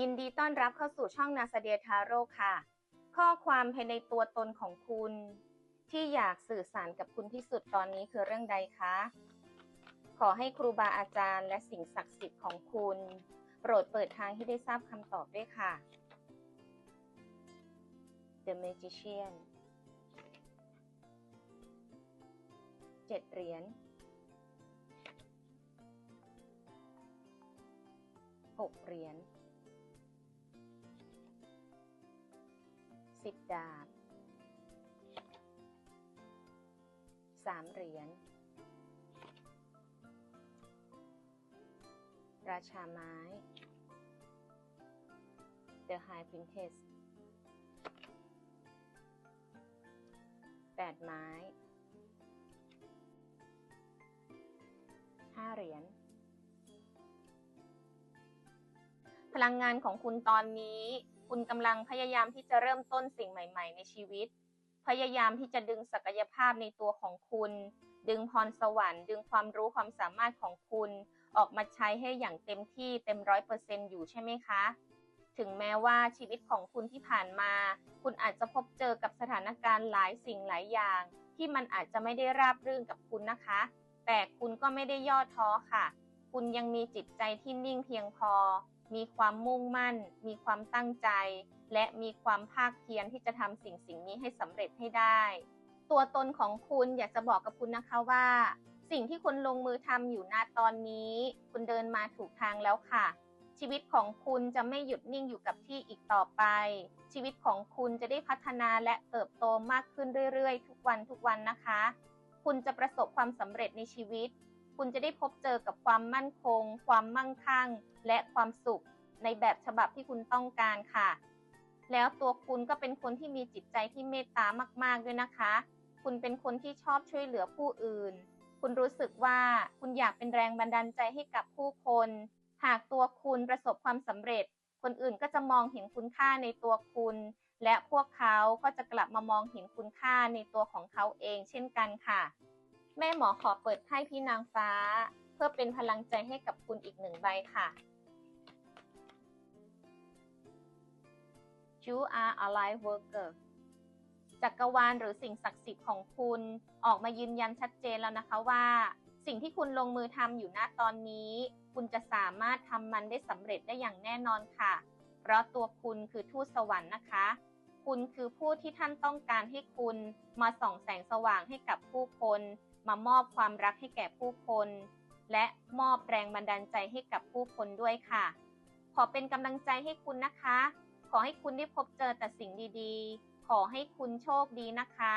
ยินดีต้อนรับเข้าสู่ช่องนาซาเดียทาโร่ค่ะ ข้อความภายในตัวตนของคุณ ที่อยากสื่อสารกับคุณที่สุดตอนนี้คือเรื่องใดคะ ขอให้ครูบาอาจารย์และสิ่งศักดิ์สิทธิ์ของคุณ โปรดเปิดทางให้ได้ทราบคำตอบด้วยค่ะ The Magician เจ็ดเหรียญหกเหรียญ สิบดาบสามเหรียญ ราชาไม้ The High Princess แปดไม้ห้าเหรียญ พลังงานของคุณตอนนี้ คุณกำลังพยายามที่จะเริ่มต้นสิ่งใหม่ ๆ ในชีวิต พยายามที่จะดึงศักยภาพในตัวของคุณ ดึงพรสวรรค์ ดึงความรู้ความสามารถของคุณ ออกมาใช้ให้อย่างเต็มที่เต็มร้อยเปอร์เซ็นอยู่ใช่ไหมคะ ถึงแม้ว่าชีวิตของคุณที่ผ่านมา คุณอาจจะพบเจอกับสถานการณ์หลายสิ่งหลายอย่าง ที่มันอาจจะไม่ได้ราบรื่นกับคุณนะคะ แต่คุณก็ไม่ได้ย่อท้อค่ะ คุณยังมีจิตใจที่นิ่งเพียงพอ มีความมุ่งมั่น มีความตั้งใจ และมีความภาคเพียรที่จะทำสิ่งสิ่งนี้ให้สำเร็จให้ได้ ตัวตนของคุณอยากจะบอกกับคุณนะคะว่า สิ่งที่คุณลงมือทำอยู่ณตอนนี้ คุณเดินมาถูกทางแล้วค่ะ ชีวิตของคุณจะไม่หยุดนิ่งอยู่กับที่อีกต่อไป ชีวิตของคุณจะได้พัฒนาและเติบโตมากขึ้นเรื่อยๆ ทุกวันทุกวันนะคะ คุณจะประสบความสำเร็จในชีวิต คุณจะได้พบเจอกับความมั่นคง ความมั่งคั่ง และความสุขในแบบฉบับที่คุณต้องการค่ะ แล้วตัวคุณก็เป็นคนที่มีจิตใจที่เมตตามากๆด้วยนะคะ คุณเป็นคนที่ชอบช่วยเหลือผู้อื่น คุณรู้สึกว่าคุณอยากเป็นแรงบันดาลใจให้กับผู้คน หากตัวคุณประสบความสำเร็จ คนอื่นก็จะมองเห็นคุณค่าในตัวคุณ และพวกเขาก็จะกลับมามองเห็นคุณค่าในตัวของเขาเอง เช่นกันค่ะ แม่หมอขอเปิดไพ่พี่นางฟ้า เพื่อเป็นพลังใจให้กับคุณอีกหนึ่งใบค่ะ You are a light worker จักรวาลหรือสิ่งศักดิ์สิทธิ์ของคุณออกมายืนยันชัดเจนแล้วนะคะว่า สิ่งที่คุณลงมือทำอยู่ณตอนนี้ คุณจะสามารถทำมันได้สำเร็จได้อย่างแน่นอนค่ะ เพราะตัวคุณคือทูตสวรรค์นะคะ คุณคือผู้ที่ท่านต้องการให้คุณมาส่องแสงสว่างให้กับผู้คน มามอบความรักให้แก่ผู้คน และมอบแรงบันดาลใจให้กับผู้คนด้วยค่ะ ขอเป็นกำลังใจให้คุณนะคะ ขอให้คุณได้พบเจอแต่สิ่งดีๆ ขอให้คุณโชคดีนะคะ